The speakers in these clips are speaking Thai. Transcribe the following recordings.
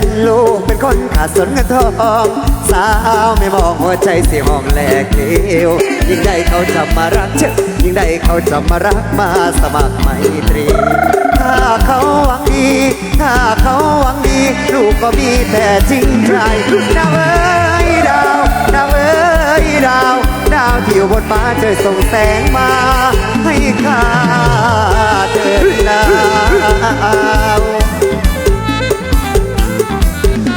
นลูกเป็นคนขาดสนเงินทอง สาวไม่มองหัวใจสีห้องแหลกเดียวยิ่งได้เขาจะมารักเชยิ่งได้เขาจะมารักมาสมัครไมตรี ถ้าเขาหวังดี ถ้าเขาหวังดี ลูกก็มีแต่จริงใจดาวเอ้ยดาวดาวเอ้ยดาวดาวที่อยู่บนฟ้าช่วยส่งแสงมา ให้ข้าเถิดดาว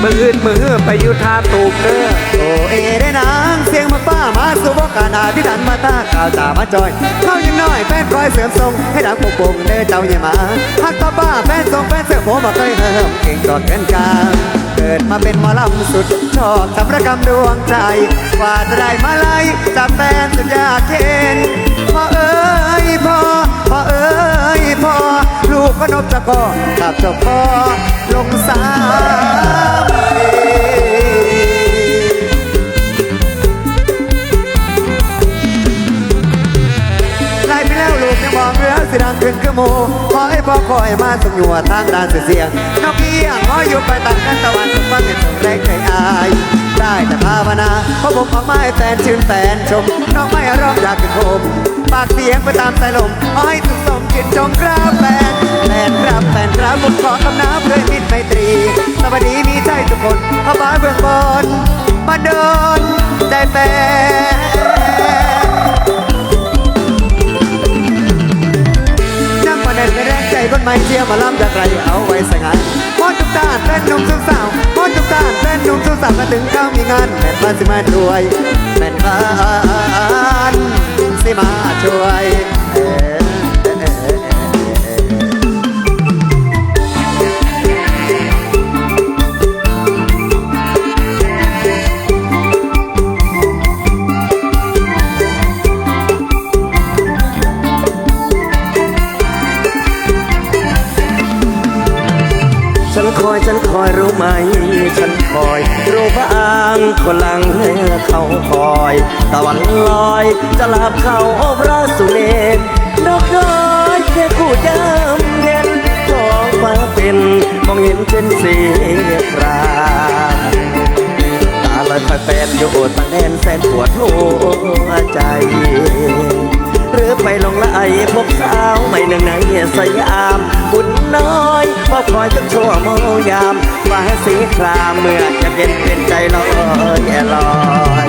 มืออื่นมือไปอยุทาตูมเด้อโอเอได้นางเสียงมาป้ามาสู่บกการอาที่ดันมาตาข่าวตามาจอยเข้ายังน้อยแฟนคอยเสริมทรงให้ดังปงปงเด้อเจ้าอย่ามาฮักต่อป้าแฟนทรงแฟนเสือผมมาเคยเหิมเก่งกอดกันกลางเกิดมาเป็นหมอลำสุดชอบสำรกรรมดวงใจกว่าจะได้มาไล่จับแฟนสัญญาเคน พ่อเอ้ยพ่อพ่อเอ้ยพ่อลูกก็นบจะก่อขับเจบพ่อลงสามไล่ไปแล้วลูกยังมองเรือสิดังขึ้นคือหมูขอให้พ่อคอยมาสมอยู่ทางด้านเสียงนกเอี้ยงขออยู่ไปตัดกันตะวันตกฟังเห็นสมแรงใจอายได้แต่ภาวนาเพราะผมออกไม้แฟนชื่นแฟนชมน้องไม่ร้องอยากขึ้นโคม ปากเสียงไปตามสายลมขอให้สุขสมจิตจงกราบแฟนแฟนรับแฟนรับผมขอคำน้ำเพื่อมิตรไมตรีสวัสดีมีใจทุกคนเข้าบ้านเบื้องบนมาโดนใจแฟนนั่งมาเดินไปแรงใจคนไม่เชียร์มาล้ำจากไรเอาไว้ใส่งานมอนทุกตาแฟนหนุ่มสุดสาวมอนทุกตาแฟนหนุ่มสุดสาวมาถึงเข้ามีงานแม่นบ้านสิมาช่วยแม่นบ้าน ไม่มาช่วย คอยฉันคอยรู้ไหม ฉันคอยรู้บ้างคนหลังเขาคอยตะวันลอยจะหลับเขาอบราสุเนตดอกน้อยแค่คู่ยามเย็นท้องฟ้าเป็นมองเห็นเป็นสีครามตาลอยคอยแฟนอยู่ต่างแดนแสนปวดหัวใจ หรือไปลงไอพบสาวไม่หนึ่งในสยามบุญน้อยพอคอยจนชั่วโมยามฟ้าสีครามเมื่อจะเป็นเป็นใจลอยแอลอย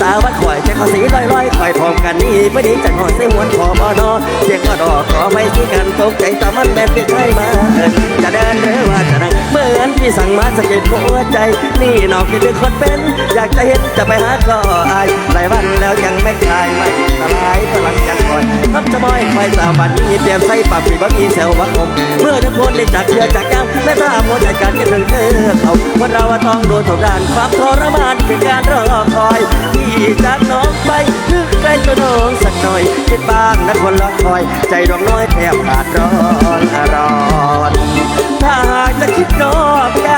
ตาวัดคอย ใจเขาสีลอยลอยคอยพร้อมกันนี่ไม่ดีจะนอนเสียงหวนพอมอนอเสียงก็ดอกขอไม่ที่กันตกใจแต่มันแบบเป็นใครมาจะเดินหรือว่าจะนั่งเหมือนที่สั่งมาสะเก็ดหัวใจ นี่นอกที่เป็นคนเป็น อยากจะเห็นจะไปหาก็อายหลายวันแล้วยังไม่คลายไม่สลายพลังจัง คอยทับจะบอยคอยสาบันมีเตรียมใส่ปากปีบะมีเซลวักผมเมื่อทุกคนได้จากเชื่อจากย้ำและถ้าหมดใจการคิดถึงเธอเขาคนเราต้องโดนทุกด้านความทรมานเป็นการรอคอยที่จากน้องไปคือใกล้ตัวน้องสักหน่อยคิดบ้างนะคนรอคอย ใจดวงน้อยแทบขาดร้อนร้อนถ้าหากจะคิดนอกใจ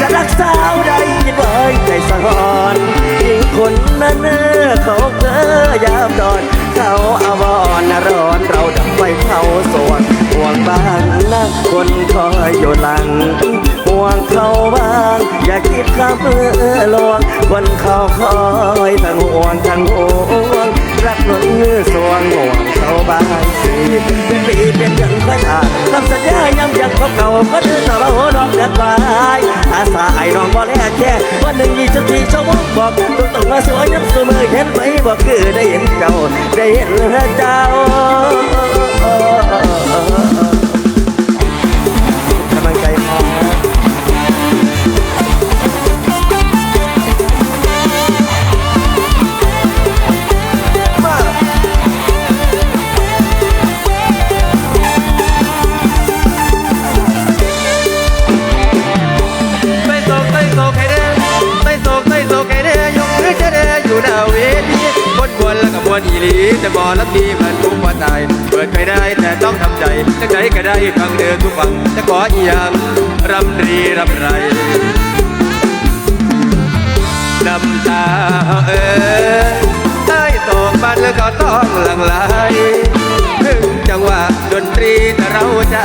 จะรักสาวใดคิดไว้ใจสะท้อนยิ่งคนนั้นเนอเขาเกอยามดอน เขาอาวรณ์ร้อนเราดับไฟเขาสวงห่วงบ้างนะคนคอยอยู่หลังห่วงเขาบ้าง อย่าคิดข้ามเพื่อลวงคนเขาคอยทั้งห่วงทั้งห่วง รักล้นมือสวงห่วงเขาบ้างสิเป็นปีเป็นยังค่อยถ่าคำสัญญาย้ำยังพบเก่าก็ถือสาวน้องเด็ดไปอาสาไอ้น้องบ่แลแค่วันหนึ่งยี่สิบสี่ชั่วโมงบอกต้องต้องมาสวยย้ำเสมอเห็นไหมบอกคือได้เห็นเจ้าได้เห็นเจ้า อีหลีแต่บอลับดีมันทุกว่าตาย เปิดไปได้แต่ต้องทำใจจะใจก็ได้ฟังเดินทุกฝั่งจะขออีหยังรำรีรำไรน้ำตาเอ่ยใต้ตกบ้านแล้วก็ต้องหลั่งไหลถึงจังหวะดนตรีแต่เราใจ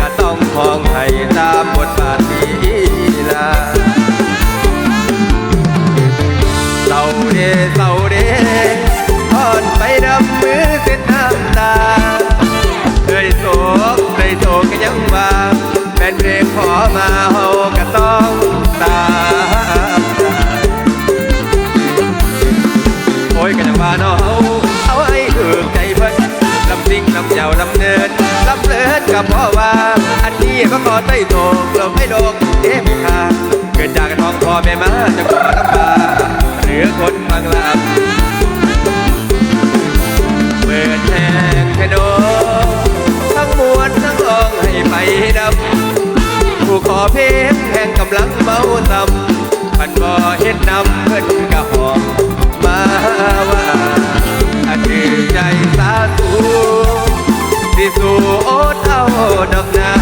ก็ต้องมองให้ตามบท แม่มาจะขอน้ำปาาหรือคนบางลำเปิดแหงแคโดทั้งมวลทั้งองให้ไปดำผู้ขอเพลงแห่งกำลังเมาตำพันบ่อเห็นนำเพื่อนกะหอบมาว่าถือใจสาธุสิสู่โอ้เอาดำกนา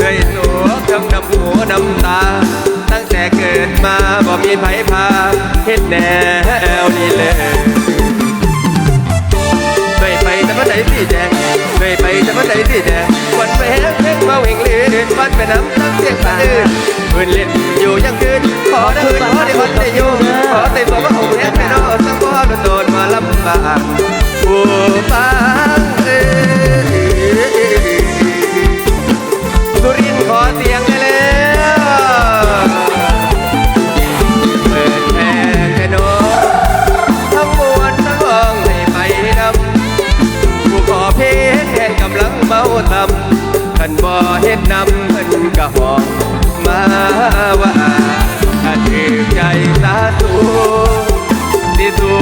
ด้วยตัวทั้งน้ำหัวน้ำตา่เกิดมาบ่มีไผพาเฮ็ดแนวนี่เลยเคยไปแต่ว่าใจพี่แดงเคยไปแต่ว่าใจพี่แดงวันไปแห้งเพ่งมาเวงเลือดวันไปน้ำตั้งเสียงปานอื่นเพื่นเล่นอยู่ยังคืนขอได้เพื่นขอได้คนได้อยู่ขอเต็มบอกว่าผมแห้งไปนอกสังพ่อโดนโดนมาลำบากผัวฟังเอ้ยสุรินขอเสียง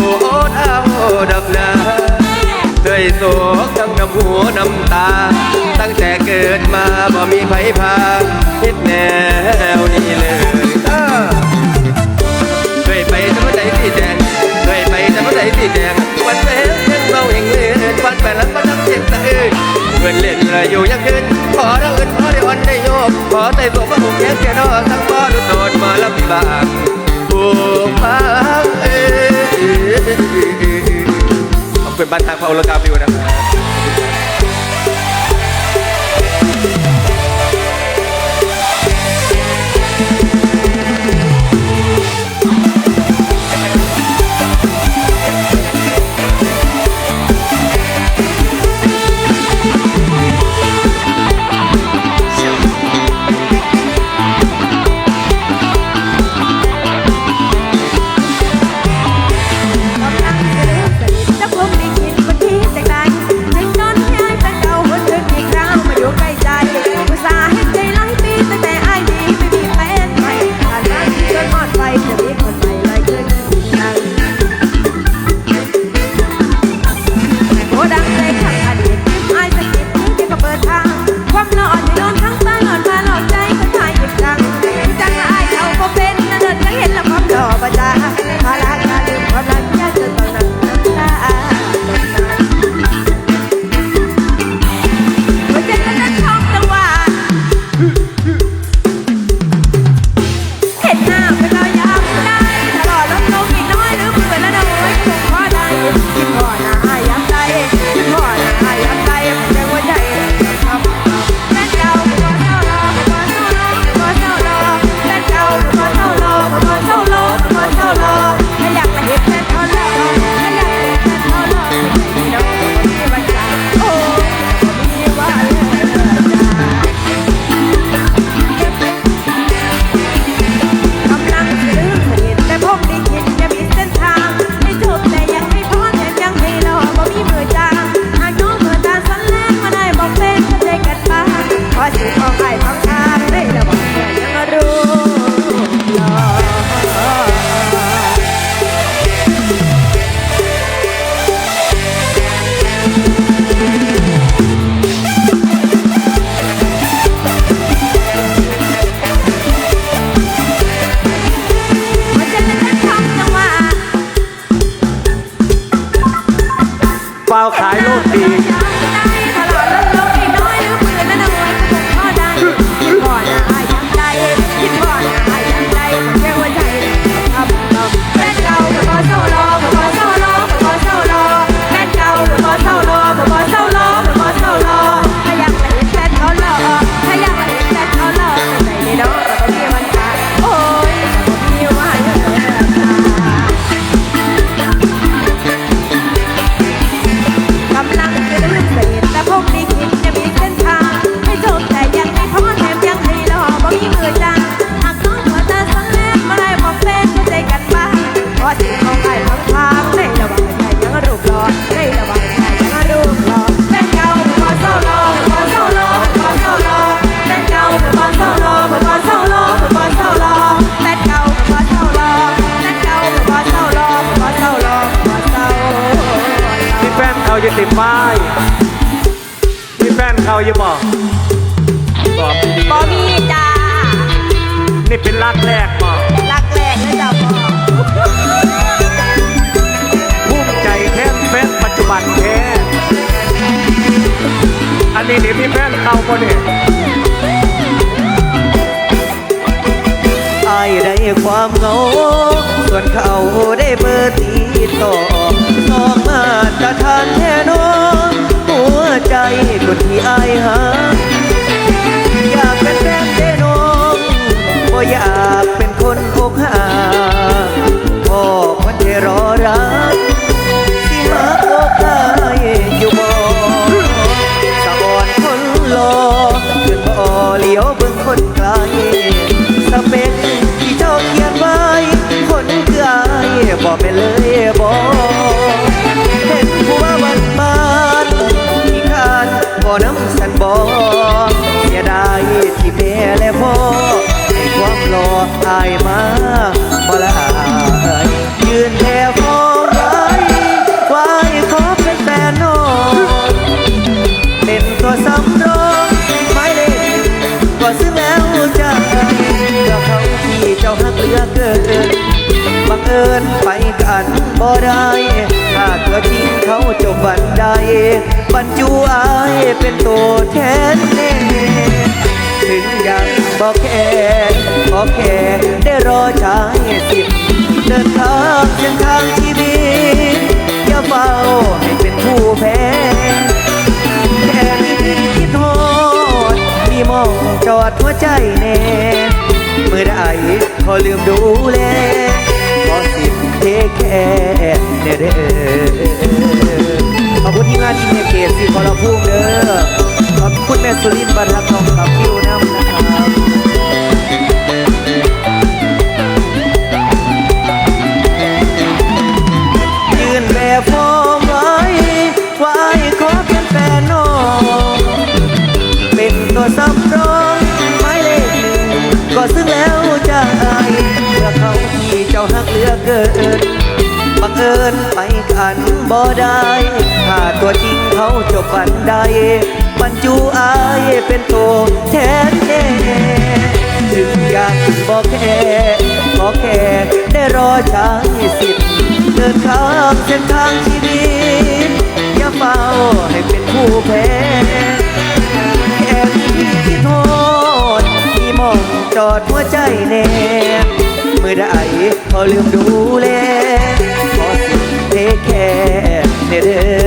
โอดเอาดอกนาด้ยโศกทั้งน้ำหูน้ำตา ตั้งแต่เกิดมาบ่มีไผพาคิดแนวนี้เลยด้ยไปทำใจสีแดงด้ยไปทำใจสีแดงวันเห็เงินเมาเห็นเงินวันไปแล้วก็นักเจ็บตะเอ้ยเงินเล่นเลยอย่ยังคืนขอรักเงินขอได้อ่อนได้โยกขอใส่โบกมาหุบแขนแกนอทั้งบ่อดูโดนมาแล้วพี่บางผูกพัง เป็นบ้านทางพาโอลกาฟิวนะครับ็นรักแรกบ่รักแรกเลยจ้ะพ่อภูมิใจแทนแฟนปัจจุบันแท้อันนี้นี่มีแฟนเก่าบ่เนี่ยไอ้ได้ความเงาส่วนเขาได้เบอร์ตีต่อสองมาจะทานแท่น้องหัวใจคนที่อ้ยหาอยากเป็นแฟนเอยากเป็นคนอกหักพ่อคนที่รอรัก เดินไปกันบ่ได้ถ้าเธอทิ้งเขาจบวันใดบรรจุอายเป็นตัวแทนเน่ถึงยังบอกแค่ขอแค่ได้รอชายสิบเดินทางเส้ทางชีวิตอย่าเฝ้าให้เป็นผู้แพ้แค่คิดโทษมีมองจอดหัวใจเน่เมื่อได้ขอลืมดูแล สิเทแค่เดเด้อขอบคุณที่งานที่เมเกสิขอเราพุ่มเด้อขอบคุณแม่สุรินทร์บรรทัก บ่ได้ถ้าตัวจริงเขาจบวันได้บรรจุอายเป็นโตแทนเองถึงอยากบอกแค่ขอแค่ได้รอช้าสิบเดินข้ามเส้นทางชีวิตอย่าเฝ้าให้เป็นผู้แพ้แอบที่โทษมีมองจอดหัวใจแน่เมื่อได้ขาลืมดูแล querer.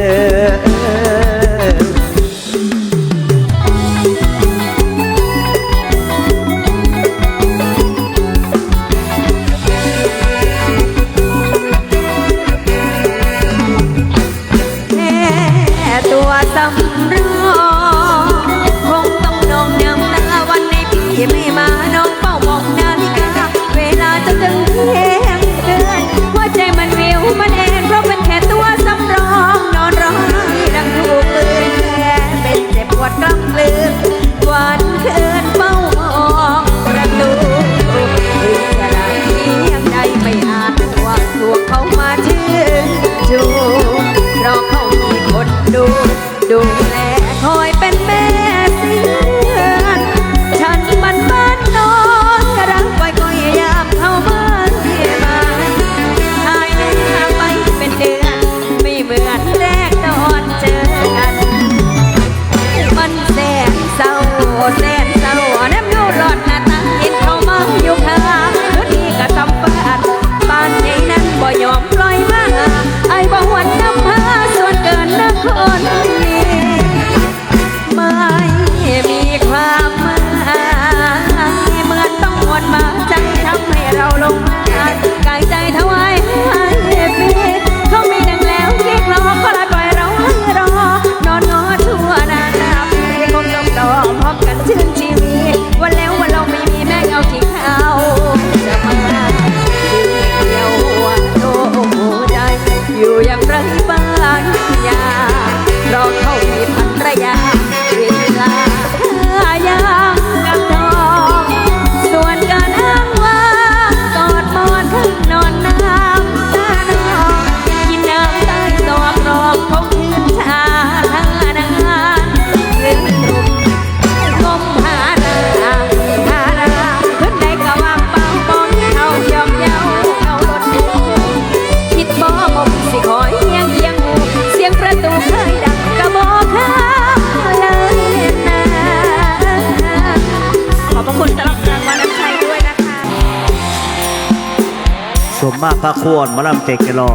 มาพระควรมาลำเจกเกลอ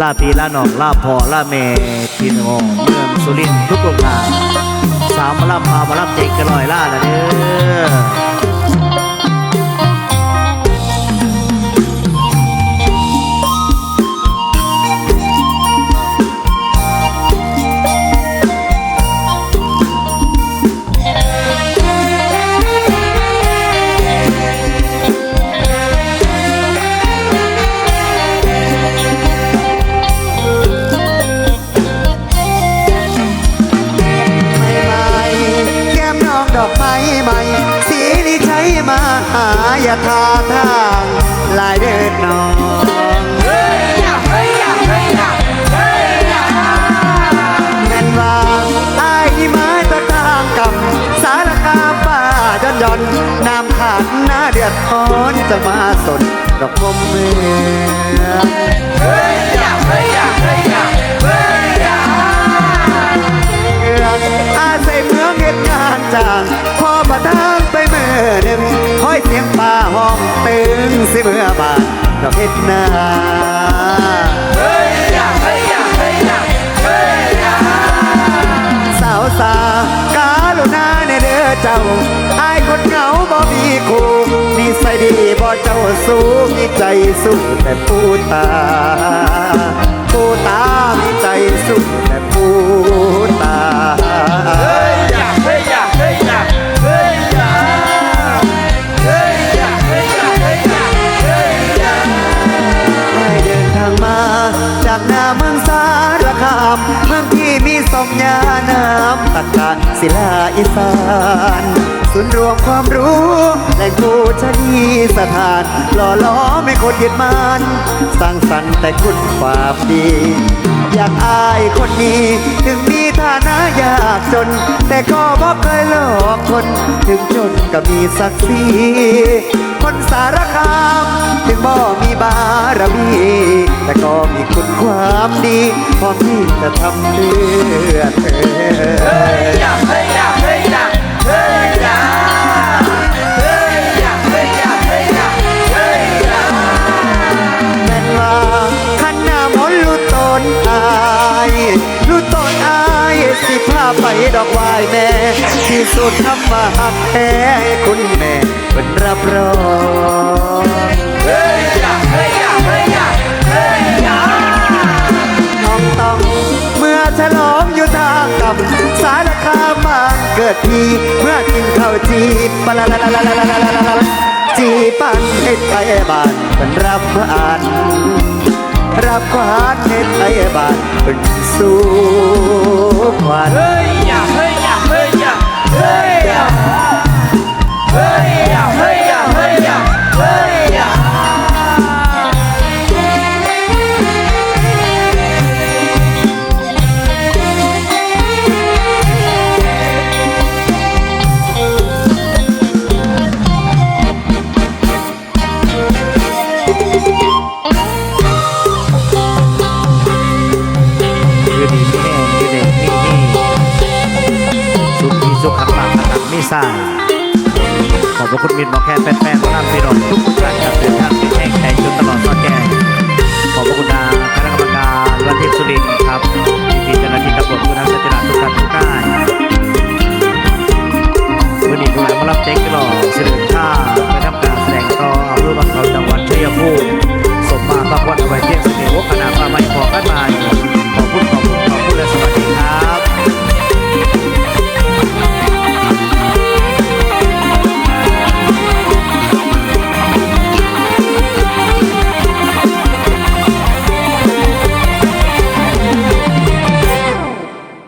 ลาปีลาหนองลาพอลาเมทีนองเมืองสุรินทร์ทุกโรงงานสามมาลำพามาลำเจกเกลอยล่าละเด้อ อ่อนจะมาสนกระพมเมืองเฮ้ยอย่าเฮ้ยอย่าเฮ้ยอย่าเฮ้ยอย่าอาศัยเมืองเห็ดงานจางพอมาทางไปเมื่อหนึ่งห้อยเสียงป่าห้องตึงสิเมื่อบานดอกเห็ดนาเฮ้ยอย่าเฮ้ยอย่าเฮ้ยอย่าเฮ้ยอย่าสาวสากาลุนาในเด้อเจ้าอายคนเหงาบ่มีคู่ ใส่ดีบ่เจ้าสู้มีใจสู้แต่ผู้ตา ผู้ตามีใจสู้ จากหน้าเมืองสารคามเมืองที่มีสมญาน้ำตะกะศิลาอีสานศูนย์รวมความรู้แหล่งผู้ชนีสถาน หล่อล้อมให้คนยึดมันสร้างสรรค์แต่คุณความดี อยากอายคนนี้ ถึงมีฐานะยากจน แต่ก็บ่เคยหลอกคน ถึงจนก็มีศักดิ์ศรี คนสารคาม ถึงบ่มีบารมี แต่ก็มีคุณความดีพร้อมที่จะทำเพื่อเธอแม่นว่าขันหน้ามนต์รู้ตนอายรู้ตนอายสิพาไปดอกไม้แม่ ที่สุดทำมาหักแท้คุณแม่ มันรับรองเฮ้ยยาเฮ้ยยาเฮ้ยยาเฮ้ยยาน้องต้องเมื่อฉลองอยู่ทางกับสารคามมาเกิดทีเมื่อกินข้าวจีปลาลาลาลาลาลาลาจีปันเฮ็ดไปบ้านมันรับอ่านรับควานเฮ็ดไปบ้านเป็นสู้ขวัญ คุณมิตรหมอแคนแฟนๆท่านพี่น้องทุกท่านครับเดือนทางที่แห่งใจจนตลอดซอดแก่ขอบพระคุณทางคณะกรรมการวันทิพสุรินทร์ครับที่เจ้าหน้าที่ตำรวจผู้นำสัจจาทุกท่านทุกท่านวันนี้ทุกหลายมารับเจ็กหล่อเสด็จท่าไปทำการแสดงต่ออำเภอบางเขาจังหวัดชัยภูมิสมมาพระวัดเอาไว้เที่ยงเสน่ห์วกขนาดปลาไม่พอกันมา